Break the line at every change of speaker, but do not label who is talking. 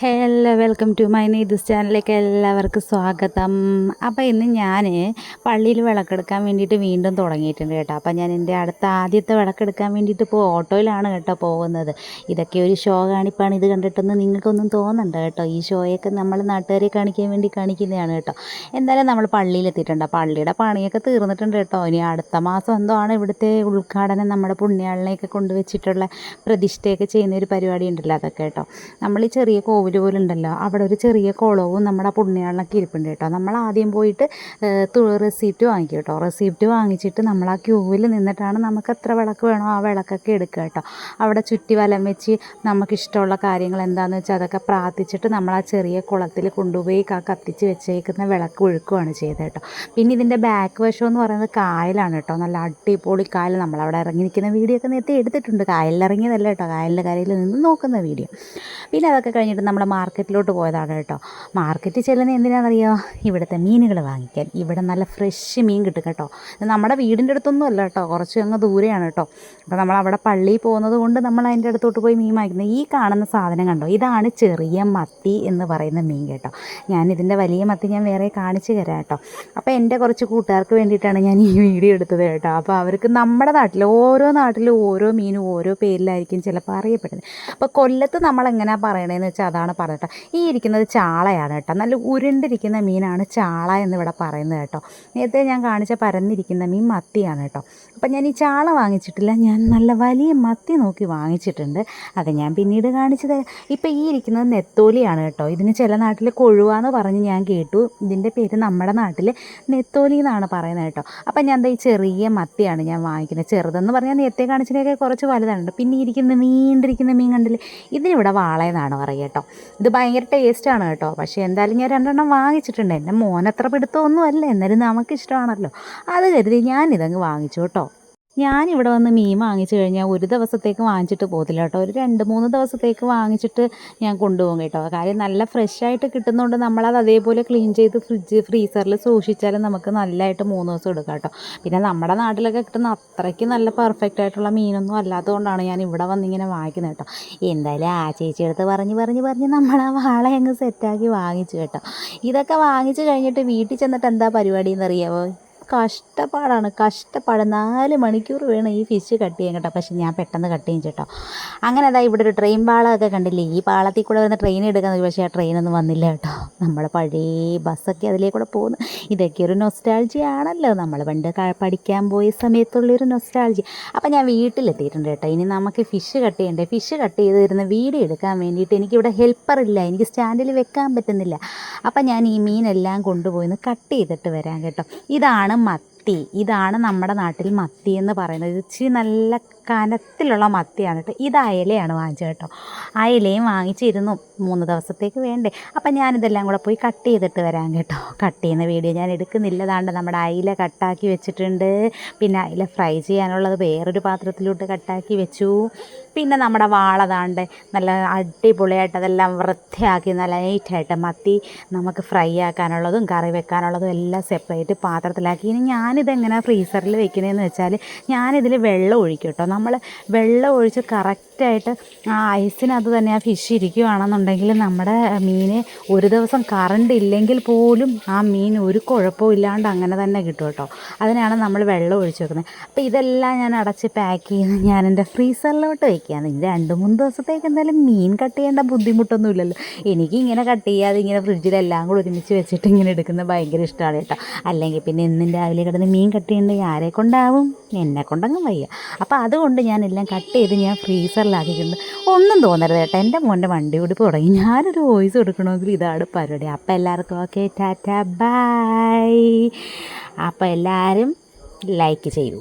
Hello welcome to my Neethi's ചാനലിലേക്ക് എല്ലാവർക്കും സ്വാഗതം. അപ്പോൾ ഇന്ന് ഞാൻ പള്ളിയിൽ വിളക്കെടുക്കാൻ വേണ്ടിയിട്ട് വീണ്ടും തുടങ്ങിയിട്ടുണ്ട് കേട്ടോ. അപ്പോൾ ഞാൻ എന്റെ അടുത്ത ആദ്യത്തെ വിളക്കെടുക്കാൻ വേണ്ടിയിട്ട് ഇപ്പോൾ ഓട്ടോയിലാണ് കേട്ടോ പോകുന്നത്. ഇതൊക്കെ ഒരു ഷോ കാണിപ്പാണ് ഇത് കണ്ടിട്ടൊന്നും നിങ്ങൾക്കൊന്നും തോന്നണ്ട കേട്ടോ. ഈ ഷോയൊക്കെ നമ്മൾ നാട്ടുകാരെ കാണിക്കാൻ വേണ്ടി കാണിക്കുന്നതാണ് കേട്ടോ. എന്തായാലും നമ്മൾ പള്ളിയിലെത്തിയിട്ടുണ്ട് പള്ളിയുടെ പണിയൊക്കെ തീർന്നിട്ടുണ്ട് കേട്ടോ. ഇനി അടുത്ത മാസം എന്തോ ആണ് ഇവിടുത്തെ ഉദ്ഘാടനം നമ്മുടെ പുണ്യാളിനെയൊക്കെ കൊണ്ടുവച്ചിട്ടുള്ള പ്രതിഷ്ഠയൊക്കെ ചെയ്യുന്ന ഒരു പരിപാടി ഉണ്ടല്ലോ അതൊക്കെ കേട്ടോ. നമ്മൾ ഈ ചെറിയ കോവിൽ പോലെ ഉണ്ടല്ലോ അവിടെ ഒരു ചെറിയ കുളവും നമ്മുടെ പുണ്യാളിനൊക്കെ ഇരിപ്പുണ്ട് കേട്ടോ. നമ്മൾ ആദ്യം പോയിട്ട് റെസിപ്റ്റ് വാങ്ങിക്കും കേട്ടോ. റെസിപ്റ്റ് വാങ്ങിച്ചിട്ട് നമ്മൾ ആ ക്യൂവിൽ നിന്നിട്ടാണ് നമുക്ക് എത്ര വിളക്ക് വേണോ ആ വിളക്കൊക്കെ എടുക്കുക കേട്ടോ. അവിടെ ചുറ്റി വലം വെച്ച് നമുക്കിഷ്ടമുള്ള കാര്യങ്ങൾ എന്താണെന്ന് വെച്ചാൽ അതൊക്കെ പ്രാർത്ഥിച്ചിട്ട് നമ്മൾ ആ ചെറിയ കുളത്തിൽ കൊണ്ടുപോയി ആ കത്തിച്ച് വെച്ചേക്കുന്ന വിളക്ക് ഒഴുക്കുകയാണ് ചെയ്തത് കേട്ടോ. പിന്നെ ഇതിന്റെ ബാക്ക് വശം എന്ന് പറയുന്നത് കായലാണ് കേട്ടോ. നല്ല അടിപൊളി കായൽ. നമ്മളവിടെ ഇറങ്ങി നിൽക്കുന്ന വീഡിയോ ഒക്കെ നേരത്തെ എടുത്തിട്ടുണ്ട്. കായലിൽ ഇറങ്ങിയതല്ല കേട്ടോ. കായലിന്റെ കരയിൽ നിന്ന് നോക്കുന്ന വീഡിയോ. പിന്നെ അതൊക്കെ കഴിഞ്ഞിട്ട് നമ്മൾ മാർക്കറ്റിലോട്ട് പോയതാണ് കേട്ടോ. മാർക്കറ്റിൽ ചെല്ലുന്ന എന്തിനാണെന്നറിയോ? ഇവിടുത്തെ മീനുകൾ വാങ്ങിക്കാൻ. ഇവിടെ നല്ല ഫ്രഷ് മീൻ കിട്ടും കേട്ടോ. നമ്മുടെ വീടിന്റെ അടുത്തൊന്നും അല്ല കേട്ടോ. കുറച്ച് അങ്ങ് ദൂരെയാണ് കേട്ടോ. അപ്പോൾ നമ്മൾ അവിടെ പള്ളിയിൽ പോകുന്നത് കൊണ്ട് നമ്മൾ അതിന്റെ അടുത്തോട്ട് പോയി മീൻ വാങ്ങിക്കുന്നത്. ഈ കാണുന്ന സാധനം കണ്ടോ? ഇതാണ് ചെറിയ മത്തി എന്ന് പറയുന്ന മീൻ കേട്ടോ. ഞാൻ ഇതിന്റെ വലിയ മത്തി ഞാൻ വേറെ കാണിച്ചു തരാം കേട്ടോ. അപ്പോൾ എന്റെ കുറച്ച് കൂട്ടുകാർക്ക് വേണ്ടിയിട്ടാണ് ഞാൻ ഈ വീഡിയോ എടുത്തത് കേട്ടോ. അപ്പോൾ അവർക്ക് നമ്മുടെ നാട്ടിൽ ഓരോ നാട്ടിലും ഓരോ മീനും ഓരോ പേരിലായിരിക്കും ചിലപ്പോൾ അറിയപ്പെടുന്നത്. അപ്പോൾ കൊല്ലത്ത് നമ്മൾ എങ്ങനെയാണ് പറയണതെന്ന് വെച്ചാൽ അതാണ് പറഞ്ഞിട്ട് ഈ ഇരിക്കുന്നത് ചാളയാണ് കേട്ടോ. നല്ല ഉരുണ്ടിരിക്കുന്ന മീനാണ് ചാള എന്നിവിടെ പറയുന്നത് കേട്ടോ. നേരത്തെ ഞാൻ കാണിച്ച പരന്നിരിക്കുന്ന മീൻ മത്തിയാണ് കേട്ടോ. അപ്പം ഞാൻ ഈ ചാള വാങ്ങിച്ചിട്ടില്ല. ഞാൻ നല്ല വലിയ മത്തി നോക്കി വാങ്ങിച്ചിട്ടുണ്ട്. അത് ഞാൻ പിന്നീട് കാണിച്ചത് ഇപ്പം ഈ ഇരിക്കുന്നത് നെത്തോലിയാണ് കേട്ടോ. ഇതിന് ചില നാട്ടിൽ കൊഴുവാന്ന് പറഞ്ഞ് ഞാൻ കേട്ടു. ഇതിന്റെ പേര് നമ്മുടെ നാട്ടിൽ നെത്തോലി എന്നാണ് പറയുന്നത് കേട്ടോ. അപ്പം ഞാൻ ഈ ചെറിയ മത്തിയാണ് ഞാൻ വാങ്ങിക്കുന്നത്. ചെറുതെന്ന് പറഞ്ഞാൽ നേരത്തെ കാണിച്ചതിനൊക്കെ കുറച്ച് വലുതാണ് പിന്നെ ഇരിക്കുന്ന നീണ്ടിരിക്കുന്ന മീൻ കണ്ടില്ലേ? ഇതിനിവിടെ വാളയെന്നാണ് പറയുക കേട്ടോ. ഇത് ഭയങ്കര ടേസ്റ്റാണ് കേട്ടോ. പക്ഷേ എന്തായാലും ഞാൻ രണ്ടെണ്ണം വാങ്ങിച്ചിട്ടുണ്ട്. എന്റെ മോനത്ര പിടുത്തമൊന്നും അല്ല എന്നാലും നമുക്കിഷ്ടമാണല്ലോ. അത് കരുതി ഞാനിതങ്ങ് വാങ്ങിച്ചു കേട്ടോ. ഞാനിവിടെ വന്ന് മീൻ വാങ്ങിച്ചു കഴിഞ്ഞാൽ ഒരു ദിവസത്തേക്ക് വാങ്ങിച്ചിട്ട് പോകത്തില്ല കേട്ടോ. ഒരു രണ്ട് മൂന്ന് ദിവസത്തേക്ക് വാങ്ങിച്ചിട്ട് ഞാൻ കൊണ്ടുപോകും കേട്ടോ. കാര്യം നല്ല ഫ്രഷ് ആയിട്ട് കിട്ടുന്നതുകൊണ്ട് നമ്മളത് അതേപോലെ ക്ലീൻ ചെയ്ത് ഫ്രിഡ്ജ് ഫ്രീസറിൽ സൂക്ഷിച്ചാലും നമുക്ക് നല്ലതായിട്ട് മൂന്ന് ദിവസം എടുക്കാം കേട്ടോ. പിന്നെ നമ്മുടെ നാട്ടിലൊക്കെ കിട്ടുന്ന അത്രയ്ക്ക് നല്ല പെർഫെക്റ്റ് ആയിട്ടുള്ള മീനൊന്നും അല്ലാത്തതുകൊണ്ടാണ് ഞാൻ ഇവിടെ വന്നിങ്ങനെ വാങ്ങിക്കുന്നത് കേട്ടോ. എന്തായാലും ആ ചേച്ചി എടുത്ത് പറഞ്ഞ് പറഞ്ഞ് പറഞ്ഞ് നമ്മൾ ആ വാള അങ്ങ് സെറ്റാക്കി വാങ്ങിച്ചു കേട്ടോ. ഇതൊക്കെ വാങ്ങിച്ചു കഴിഞ്ഞിട്ട് വീട്ടിൽ ചെന്നിട്ട് എന്താ പരിപാടി എന്നറിയാമോ കഷ്ടപ്പാടാണ്. കഷ്ടപ്പാട്. നാല് മണിക്കൂർ വേണം ഈ ഫിഷ് കട്ട് ചെയ്യാൻ കേട്ടോ. പക്ഷെ ഞാൻ പെട്ടെന്ന് കട്ട് ചെയ്യും കേട്ടോ അങ്ങനെ അതാ ഇവിടെ ഒരു ട്രെയിൻ പാളമൊക്കെ കണ്ടില്ലേ? ഈ പാളത്തിൽ കൂടെ വരുന്ന ട്രെയിൻ എടുക്കാൻ പക്ഷേ ആ ട്രെയിനൊന്നും വന്നില്ല കേട്ടോ. നമ്മൾ പഴയ ബസ്സൊക്കെ അതിലേ കൂടെ പോകുന്നു. ഇതൊക്കെ ഒരു നൊസ്റ്റാൾജി ആണല്ലോ. നമ്മൾ പണ്ട് പഠിക്കാൻ പോയ സമയത്തുള്ളൊരു നൊസ്റ്റാൾജി അപ്പോൾ ഞാൻ വീട്ടിലെത്തിയിട്ടുണ്ട് കേട്ടോ. ഇനി നമുക്ക് ഫിഷ് കട്ട് ചെയ്യണ്ടേ? ഫിഷ് കട്ട് ചെയ്ത് തരുന്ന വീഡിയോ എടുക്കാൻ വേണ്ടിയിട്ട് എനിക്കിവിടെ ഹെൽപ്പറില്ല എനിക്ക് സ്റ്റാൻഡിൽ വെക്കാൻ പറ്റുന്നില്ല. അപ്പം ഞാൻ ഈ മീനെല്ലാം കൊണ്ടുപോയി കട്ട് ചെയ്തിട്ട് വരാം കേട്ടോ. ഇതാണ് മത്തി. ഇതാണ് നമ്മുടെ നാട്ടിൽ മത്തി എന്ന് പറയുന്നത്. ഇച്ചിരി നല്ല കനത്തിലുള്ള മത്തിയാണ് കേട്ടോ. ഇത് അയലയാണ് വാങ്ങിച്ചത് കേട്ടോ. അയലയും വാങ്ങിച്ചിരുന്നു. മൂന്ന് ദിവസത്തേക്ക് വേണ്ടേ. അപ്പം ഞാനിതെല്ലാം കൂടെ പോയി കട്ട് ചെയ്തിട്ട് വരാം കേട്ടോ. കട്ട് ചെയ്യുന്ന വീഡിയോ ഞാൻ എടുക്കുന്നില്ല. താണ്ട് നമ്മുടെ അയില കട്ടാക്കി വെച്ചിട്ടുണ്ട്. പിന്നെ അയില ഫ്രൈ ചെയ്യാനുള്ളത് വേറൊരു പാത്രത്തിലോട്ട് കട്ടാക്കി വെച്ചു. പിന്നെ നമ്മുടെ വാള താണ്ട് നല്ല അടിപൊളിയായിട്ട് അതെല്ലാം വൃത്തിയാക്കി നല്ല നൈറ്റായിട്ട് മത്തി നമുക്ക് ഫ്രൈ ആക്കാനുള്ളതും കറി വെക്കാനുള്ളതും എല്ലാം സെപ്പറേറ്റ് പാത്രത്തിലാക്കി. ഇനി ഞാനിതെങ്ങനെ ഫ്രീസറിൽ വെക്കുന്നതെന്ന് വെച്ചാൽ ഞാനിതിൽ വെള്ളം ഒഴിക്കും കേട്ടോ. നമ്മൾ വെള്ളം ഒഴിച്ച് കറക്റ്റായിട്ട് ആ ഐസിനകത്ത് തന്നെ ആ ഫിഷ് ഇരിക്കുകയാണെന്നുണ്ടെങ്കിൽ നമ്മുടെ മീൻ ഒരു ദിവസം കറണ്ട് ഇല്ലെങ്കിൽ പോലും ആ മീൻ ഒരു കുഴപ്പവും ഇല്ലാണ്ട് അങ്ങനെ തന്നെ കിട്ടും കേട്ടോ. അതിനാണ് നമ്മൾ വെള്ളം ഒഴിച്ച് വെക്കുന്നത്. അപ്പോൾ ഇതെല്ലാം ഞാൻ അടച്ച് പാക്ക് ചെയ്ത് ഞാൻ എന്റെ ഫ്രീസറിലോട്ട് വയ്ക്കുകയാണ് ഇനി രണ്ട് മൂന്ന് ദിവസത്തേക്ക് എന്തായാലും മീൻ കട്ട് ചെയ്യേണ്ട ബുദ്ധിമുട്ടൊന്നും ഇല്ലല്ലോ. എനിക്ക് ഇങ്ങനെ കട്ട് ചെയ്യാതെ ഇങ്ങനെ ഫ്രിഡ്ജിലെല്ലാം കൂടെ ഒരുമിച്ച് വെച്ചിട്ട് ഇങ്ങനെ എടുക്കുന്നത് ഭയങ്കര ഇഷ്ടമാണ് കേട്ടോ. അല്ലെങ്കിൽ പിന്നെ ഇന്നും രാവിലെ കിടന്ന് മീൻ കട്ട് ചെയ്യേണ്ടത് ആരെ കൊണ്ടാവും? എന്നെ കൊണ്ടങ്ങും വയ്യ. അപ്പോൾ അതുകൊണ്ട് ഞാൻ ഞാനെല്ലാം കട്ട് ചെയ്ത് ഞാൻ ഫ്രീസറിലാക്കിയിട്ടുണ്ട് ഒന്നും തോന്നരുത് കേട്ടോ. എന്റെ മോന്റെ വണ്ടി കൂടി തുടങ്ങി. ഞാനൊരു വോയിസ് കൊടുക്കണമെങ്കിൽ ഇതാണ് പരിപാടി. അപ്പം എല്ലാവർക്കും ഓക്കെ ടാറ്റ ബൈ അപ്പോൾ എല്ലാവരും ലൈക്ക് ചെയ്യൂ.